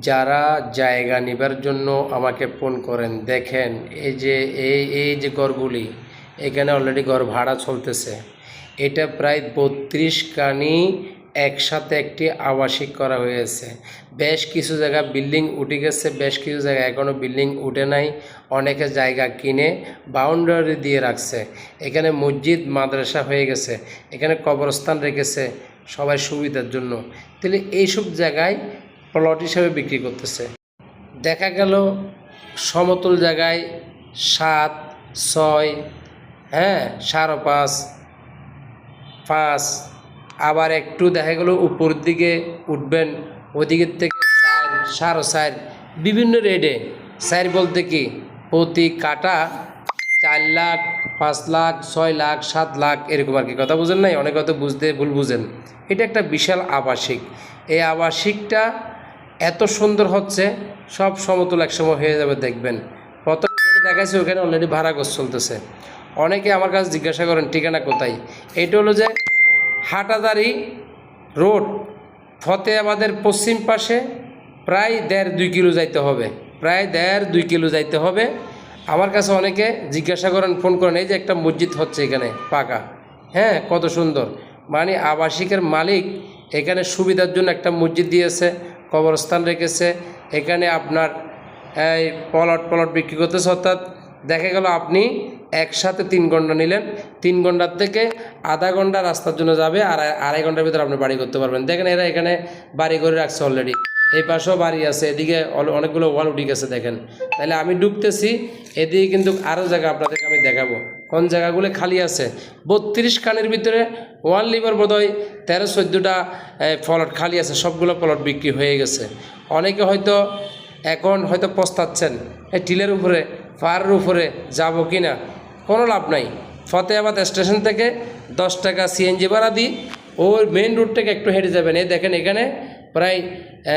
যারা জায়গা নেবার জন্য আমাকে ফোন করেন, দেখেন এই যে, এই এই যে ঘরগুলি, এখানে অলরেডি ঘর ভাড়া চলতেছে। এটা প্রায় বত্রিশ কানি একসাথে একটি আবাসিক করা হয়েছে। বেশ কিছু জায়গা বিল্ডিং উঠে গেছে, বেশ কিছু জায়গা এখনও বিল্ডিং উঠে নাই, অনেকে জায়গা কিনে বাউন্ডারি দিয়ে রাখছে। এখানে মসজিদ, মাদ্রাসা হয়ে গেছে, এখানে কবরস্থান রেখেছে সবাই সুবিধার জন্য। তাহলে এইসব জায়গায় প্লট হিসাবে বিক্রি করতেছে। দেখা গেল সমতল জায়গায় সাত, ছয় হ্যাঁ সাড়ে পাঁচ পাঁচ, আবার একটু দেখা গেল উপর দিকে উঠবেন, ওদিকের থেকে চার, সাড়ে চার, বিভিন্ন রেটে চার বলতে কি? প্রতি কাটা চার লাখ, পাঁচ লাখ, ছয় লাখ, সাত লাখ এরকম আর কি। কথা বুঝেন নাই? অনেক হয়তো বুঝতে ভুল বুঝেন। এটা একটা বিশাল আবাসিক। এই আবাসিকটা এত সুন্দর হচ্ছে, সব সমতল একসময় হয়ে যাবে, দেখবেন। প্রথমে দেখাচ্ছে ওখানে অলরেডি ভাড়া গোছ চলতেছে। অনেকে আমার কাছে জিজ্ঞাসা করেন, ঠিকানা কোথায়? এইটা হলো যে হাটাদারি রোড, ফতেহাবাদের পশ্চিম পাশে প্রায় দেড় দুই কিলো যাইতে হবে। প্রায় দেড় দুই কিলো যাইতে হবে। আমার কাছে অনেকে জিজ্ঞাসা করেন, ফোন করেন, এই যে একটা মসজিদ হচ্ছে এখানে, পাকা। হ্যাঁ কত সুন্দর। মানে আবাসিকের মালিক এখানে সুবিধার জন্য একটা মসজিদ দিয়েছে। কবরস্থান রেখেছে। এখানে আপনার এই পলট পলট বিক্রি করতেছে, অর্থাৎ দেখা গেল আপনি একসাথে তিন ঘণ্টা নিলেন। তিন ঘণ্টার থেকে আধা ঘণ্টা রাস্তার জন্য যাবে আর আড়াই ঘণ্টার ভিতরে আপনি বাড়ি করতে পারবেন। দেখেন এরা এখানে বাড়ি করে রাখছে অলরেডি এই পাশেও বাড়ি আছে, এদিকে অনেকগুলো ওয়াল উঠে গেছে, দেখেন। তাহলে আমি ঢুকতেছি, এদিকে কিন্তু আরও জায়গা আপনাদেরকে আমি দেখাবো। কোন জায়গাগুলো খালি আছে? বত্রিশ খানের ভিতরে ওয়ান লিভার বোধহয় তেরো চোদ্দোটা প্লট খালি আছে, সবগুলো প্লট বিক্রি হয়ে গেছে। অনেকে হয়তো এখন হয়তো পস্তাচ্ছেন এই টিলের উপরে, পাহাড়ের উপরে যাব কি না কোনো লাভ নাই। ফতেহাবাদ স্টেশন থেকে দশ টাকা সিএনজি ভাড়া দিই, ওই মেন রোড থেকে একটু হেঁটে যাবেন। এই দেখেন এখানে প্রায়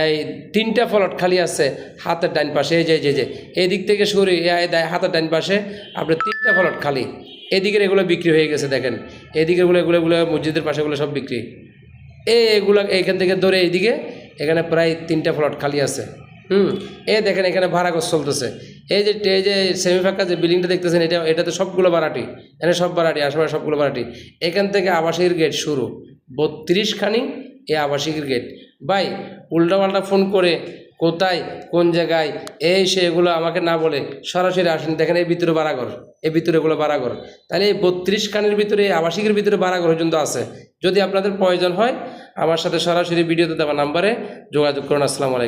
এই তিনটা ফলট খালি আছে, হাতের ডাইন পাশে। এই যে যে, এই দিক থেকে শুরু হাতের ডাইন পাশে আপনার তিনটা ফলট খালি। এদিকের এগুলো বিক্রি হয়ে গেছে, দেখেন। এদিকের এগুলো এগুলো মসজিদের পাশে এগুলো সব বিক্রি। এই এগুলো এইখান থেকে ধরে এইদিকে এখানে প্রায় তিনটা প্লট খালি আছে। হুম, এ দেখেন এখানে ভাড়া ঘর চলতেছে। এই যে এই যে সেমি ফাঁকা যে বিল্ডিংটা দেখতেছেন, এটা, এটাতে সবগুলো ভাড়াটি। এখানে সব ভাড়াটি, আশেপাশে সবগুলো ভাড়াটি। এখান থেকে আবাসিকের গেট শুরু। বত্রিশখানি এ আবাসিকের গেট ভাই, উল্টাপাল্টা ফোন করে কোথায়, কোন জায়গায়, এই সেগুলো আমাকে না বলে সরাসরি আসেন। দেখেন এই ভিতরে বাড়াঘর এই ভিতরে এগুলো বাড়াঘর তাহলে এই বত্রিশ খানের ভিতরে আবাসিকের ভিতরে বাড়াঘর পর্যন্ত আছে। যদি আপনাদের প্রয়োজন হয়, আমার সাথে সরাসরি ভিডিওতে দেওয়া নাম্বারে যোগাযোগ করুন। আসসালামু আলাইকুম।